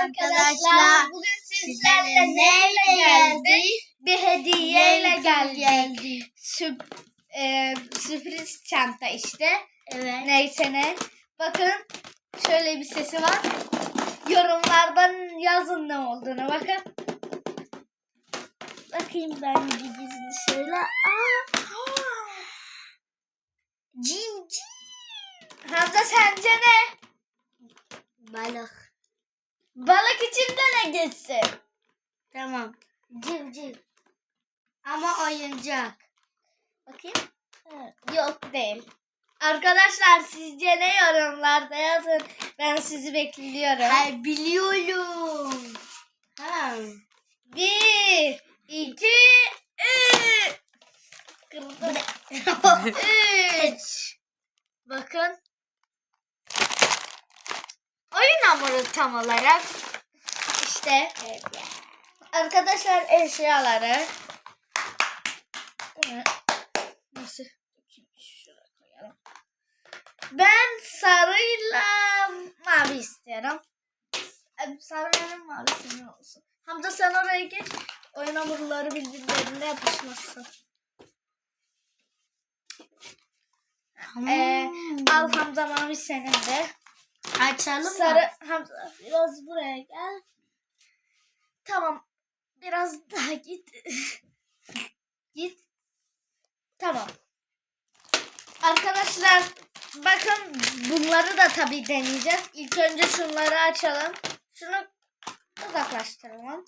arkadaşlar. Bugün sizlerle neyle geldik? Bir hediyeyle geldik. Süp, e, sürpriz çanta işte. Evet. Neyse ne. Bakın şöyle bir sesi var. Yorumlardan yazın ne olduğunu bakın. Bakayım ben bir gizli şöyle. Aa, Cin cin. Hamza sence ne? Balık. Balık içinde ne geçsin? Tamam. Civciv. Ama oyuncak. Bakayım. Evet, Yok değil. Arkadaşlar sizce ne yorumlarda yazın. Ben sizi bekliyorum. Hayır biliyorum. Ha. Bir, iki, üç. Kırdım. Üç. Bakın. Oyun hamuru tam olarak. İşte. Arkadaşlar eşyaları. Evet. Nasıl? Ben sarıyla mavi istiyorum. Sarının mavi senin olsun. Hamza sen oraya geç. Oyun hamurları birbirlerine yapışmasın. Ee, al Hamza mavi senin de. Açalım Sarı mı? Hamza biraz buraya gel. Tamam. Biraz daha git. git. Tamam. Arkadaşlar bakın bunları da tabii deneyeceğiz. İlk önce şunları açalım. Şunu uzaklaştıralım.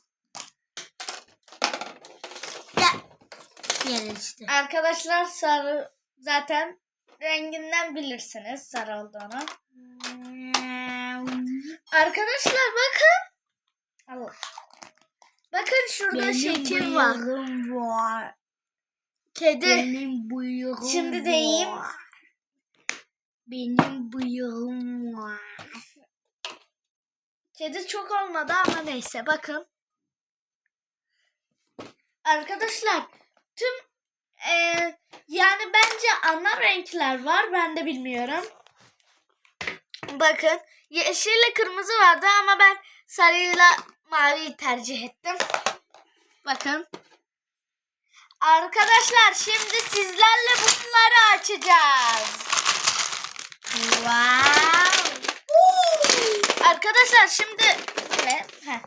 Gel işte. Arkadaşlar sarı zaten renginden bilirsiniz sarı olduğunu. Arkadaşlar bakın. Allah. Bakın şurada şekil var. var. Kedi. Benim bıyığım Şimdi deyim. var. Benim bıyığım var. Kedi çok olmadı ama neyse bakın. Arkadaşlar tüm eee, yani bence ana renkler var ben de bilmiyorum. Bakın yeşille kırmızı vardı ama ben sarıyla maviyi tercih ettim. Bakın. Arkadaşlar şimdi sizlerle bunları açacağız. Wow. Arkadaşlar şimdi ne? Heh.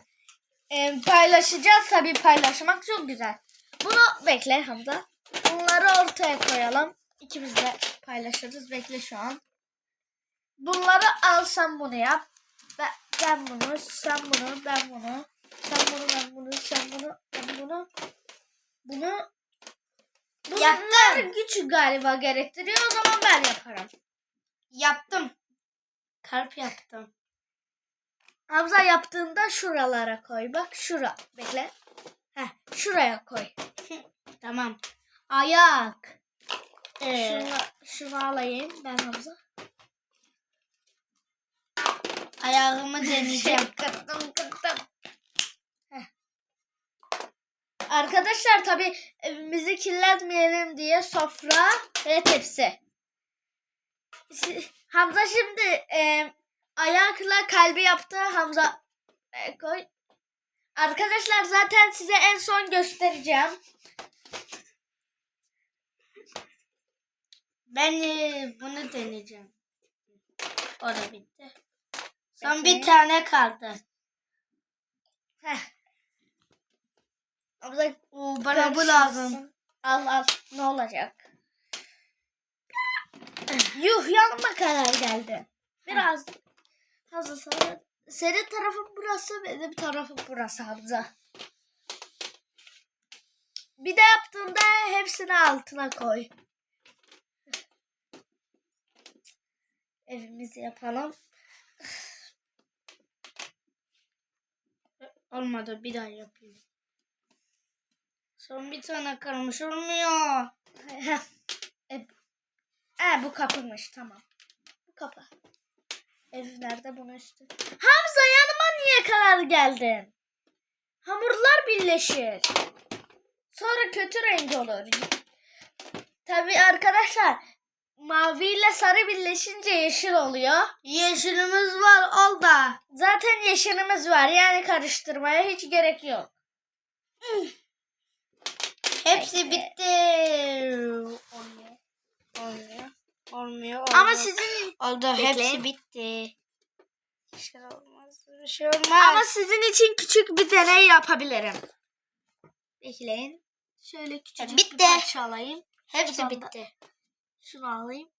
Ee, paylaşacağız tabii paylaşmak çok güzel. Bunu bekle Hamza. Bunları ortaya koyalım. İkimiz de paylaşırız. Bekle şu an. Bunları al sen bunu yap. Ben, ben bunu, sen bunu, ben bunu. Sen bunu, ben bunu, sen bunu, ben bunu. Bunu Bunlar Yaptım. güç galiba gerektiriyor. O zaman ben yaparım. Yaptım. Kalp yaptım. Hamza yaptığında şuralara koy. Bak şura. Bekle. Heh, şuraya koy. Tamam. Ayak. Şunu, şunu alayım ben Hamza. Ayağımı deneyeceğim. kırdım kırdım. Heh. Arkadaşlar tabi evimizi kirletmeyelim diye sofra ve tepsi. Si- Hamza şimdi e, ayakla kalbi yaptı. Hamza e, koy. Arkadaşlar zaten size en son göstereceğim. ben e, bunu deneyeceğim. O da bitti. Son bir tane kaldı. Heh. Oo, bana bu lazım. Al al. Ne olacak? Yuh yanıma kadar geldi. Biraz Hamza sana. Senin tarafın burası benim tarafım burası Hamza. Bir de yaptığında hepsini altına koy. Evimizi yapalım. Olmadı bir daha yapayım. Son bir tane kalmış olmuyor. e, e, bu kapıymış tamam. Bu kapı. Ev nerede bunun üstü? Hamza yanıma niye kadar geldin? Hamurlar birleşir. Sonra kötü renk olur. Tabii arkadaşlar mavi ile sarı birleşince yeşil oluyor. Yeşilimiz var ol da. Zaten yeşilimiz var yani karıştırmaya hiç gerek yok. Hepsi bitti. Olmuyor. Olmuyor. Olmuyor. Ama olmuyor. sizin oldu. Bekleyin. Hepsi bitti. Bir şey olmaz. Bir şey olmaz. ama sizin için küçük bir deney yapabilirim. Bekleyin. Şöyle küçük Bitti. bir parça alayım. hepsi Şuradan da- bitti. Şunu alayım.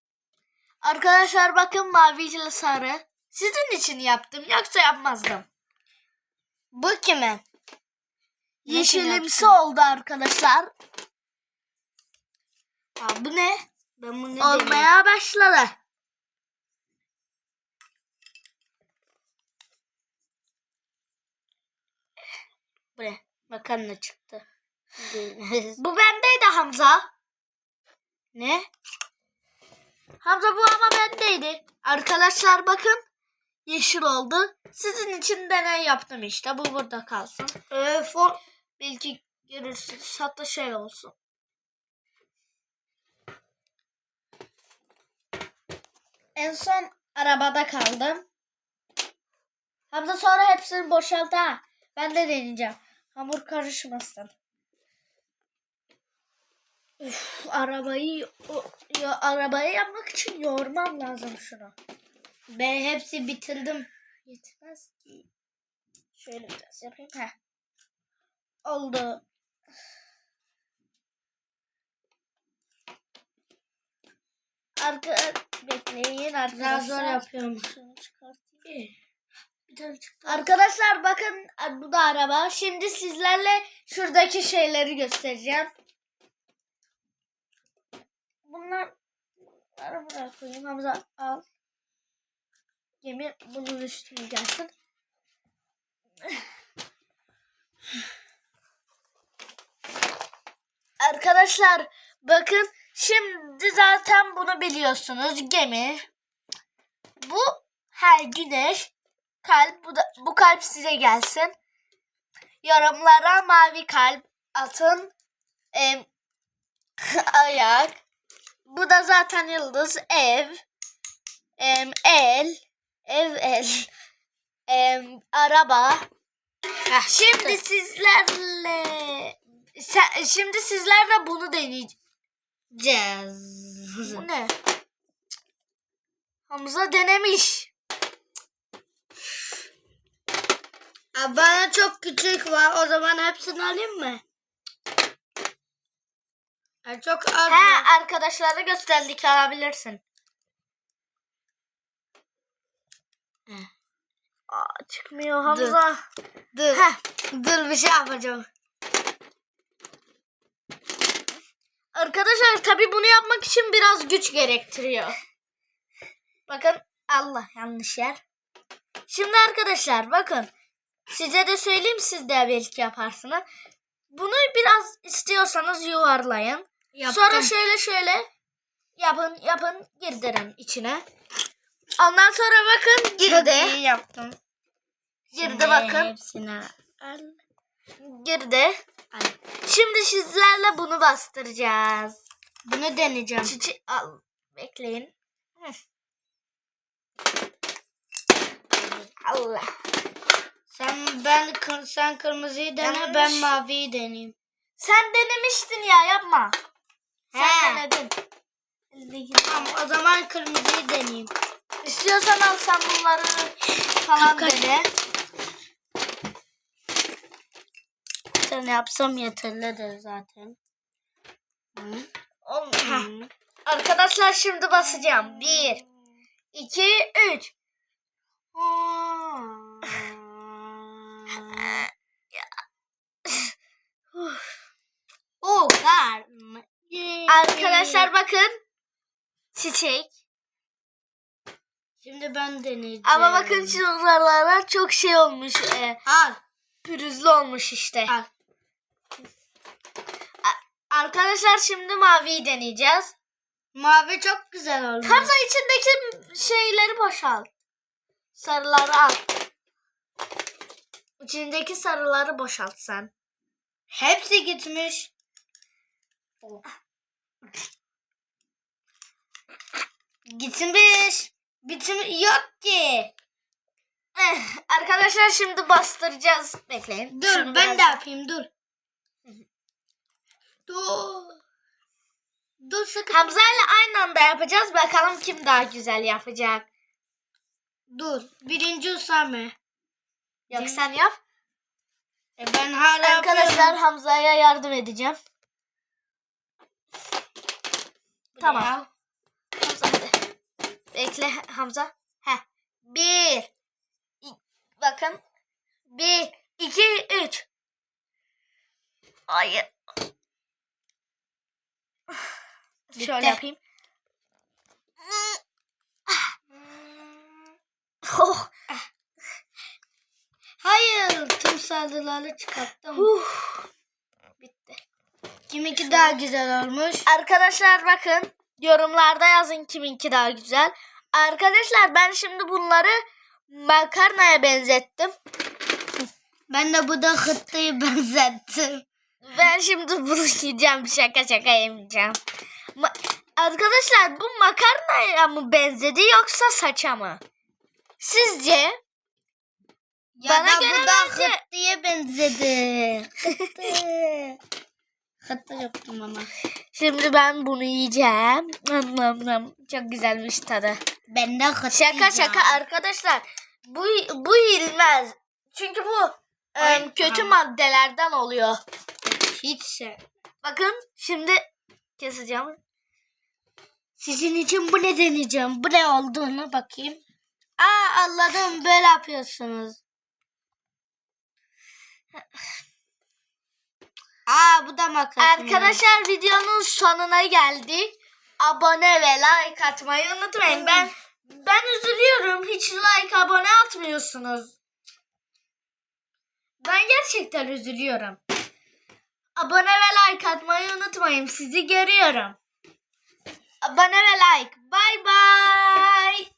Arkadaşlar bakın mavi ile sarı. Sizin için yaptım yoksa yapmazdım. Bu kimin? Yeşilimsi oldu arkadaşlar. Aa, bu ne? Ben bunu. Olmaya başladı. Bu ne? Makarna çıktı. Bu bendeydi Hamza. ne? Hamza bu ama bendeydi. Arkadaşlar bakın. Yeşil oldu. Sizin için deney yaptım işte. Bu burada kalsın. Öf o. Belki görürsünüz. Hatta şey olsun. En son arabada kaldım. Hamza sonra hepsini boşalt ha. Ben de deneyeceğim. Hamur karışmasın. Üf, arabayı o, ya, arabayı yapmak için yoğurmam lazım şunu. Ben hepsi bitirdim. Yetmez ki. Şöyle biraz yapayım. Heh. Oldu. Arka bekleyin arkadaşlar. Biraz zor yapıyorum. Şunu çıkartayım. Bir tane çıktı. Arkadaşlar bakın bu da araba. Şimdi sizlerle şuradaki şeyleri göstereceğim. Bunlar bunları buraya koyayım. Hamza al. Gemi bunun üstüne gelsin. Arkadaşlar bakın şimdi zaten bunu biliyorsunuz gemi. Bu her güneş kalp bu da bu kalp size gelsin. Yorumlara mavi kalp atın. Em, ayak. Bu da zaten yıldız ev. Em, el. Ev el. Em, araba. Ah, Şimdi sizlerle sen- şimdi sizlerle bunu deneyeceğiz. Bu ne? Hamza denemiş. Aa, Bana çok küçük var. O zaman hepsini alayım mı? Aa, çok az. He arkadaşlara gösterdik alabilirsin. Aa, çıkmıyor Hamza. Dur. Heh. Dur bir şey yapacağım. Arkadaşlar tabi bunu yapmak için biraz güç gerektiriyor. Bakın Allah yanlış yer. Şimdi arkadaşlar bakın size de söyleyeyim siz de belki yaparsınız. Bunu biraz istiyorsanız yuvarlayın. Yaptım. Sonra şöyle şöyle yapın yapın girdirin içine. Ondan sonra bakın Çok girdi. iyi yaptım. Girdi Şimdi bakın. Hepsini al. Girdi. al. Şimdi sizlerle bunu bastıracağız. Bunu deneyeceğim. Çiçi al. Bekleyin. Hı. Allah. Sen ben sen kırmızıyı dene Yanlış. ben maviyi deneyeyim. Sen denemiştin ya yapma. Sen He. denedin. Tamam o zaman kırmızıyı deneyeyim. İstiyorsan al sen bunları falan Kalk, kalk. dene. Bir tane yapsam yeterlidir zaten. Hı. Oğlum, Hı. Arkadaşlar şimdi basacağım. 1 2 3 bakın. Çiçek. Şimdi ben deneyeceğim. Ama bakın şuralara çok şey olmuş. E, Al. pürüzlü olmuş işte. Al. Arkadaşlar şimdi maviyi deneyeceğiz. Mavi çok güzel oldu. Hamza içindeki şeyleri boşalt. Sarıları al. İçindeki sarıları boşalt sen. Hepsi gitmiş. Gitmiş. Bitim yok ki. Eh, arkadaşlar şimdi bastıracağız. Bekleyin. Dur Şunu ben de biraz- yapayım dur. Dur. Dur sakın. Hamza ile aynı anda yapacağız. Bakalım kim daha güzel yapacak. Dur. Birinci Usame. Yok sen yap. E ben hala Arkadaşlar yapıyorum. Hamza'ya yardım edeceğim. Tamam. Bekle Hamza. Heh. Bir. İ- Bakın. Bir, iki, üç. Hayır. Şöyle Bitti. yapayım. Oh. Hayır. Tüm saldırıları çıkarttım. Bitti. Kiminki daha güzel olmuş? Arkadaşlar bakın yorumlarda yazın kiminki daha güzel. Arkadaşlar ben şimdi bunları makarnaya benzettim. Ben de bu da hıttıyı benzettim. Ben şimdi bunu yiyeceğim şaka şaka yemeyeceğim. Ma- Arkadaşlar bu makarnaya mı benzedi yoksa saça mı? Sizce? Ya Bana da göre bu da bence- hıttıya benzedi. Hıttı. Hıttı yaptım ama. Şimdi ben bunu yiyeceğim. Nam nam nam. Çok güzelmiş tadı. Ben de hıttı Şaka şaka arkadaşlar. Bu bu yenilmez. Çünkü bu Ay, kötü aha. maddelerden oluyor. Hiç sev. Bakın şimdi keseceğim. Sizin için bu ne deneyeceğim? Bu ne olduğunu bakayım. Aa anladım böyle yapıyorsunuz. Aa bu da makarna. Arkadaşlar videonun sonuna geldik. Abone ve like atmayı unutmayın. Ben ben üzülüyorum. Hiç like abone atmıyorsunuz. Ben gerçekten üzülüyorum. Abone ve like atmayı unutmayın. Sizi görüyorum. Abone ve like. Bye bye.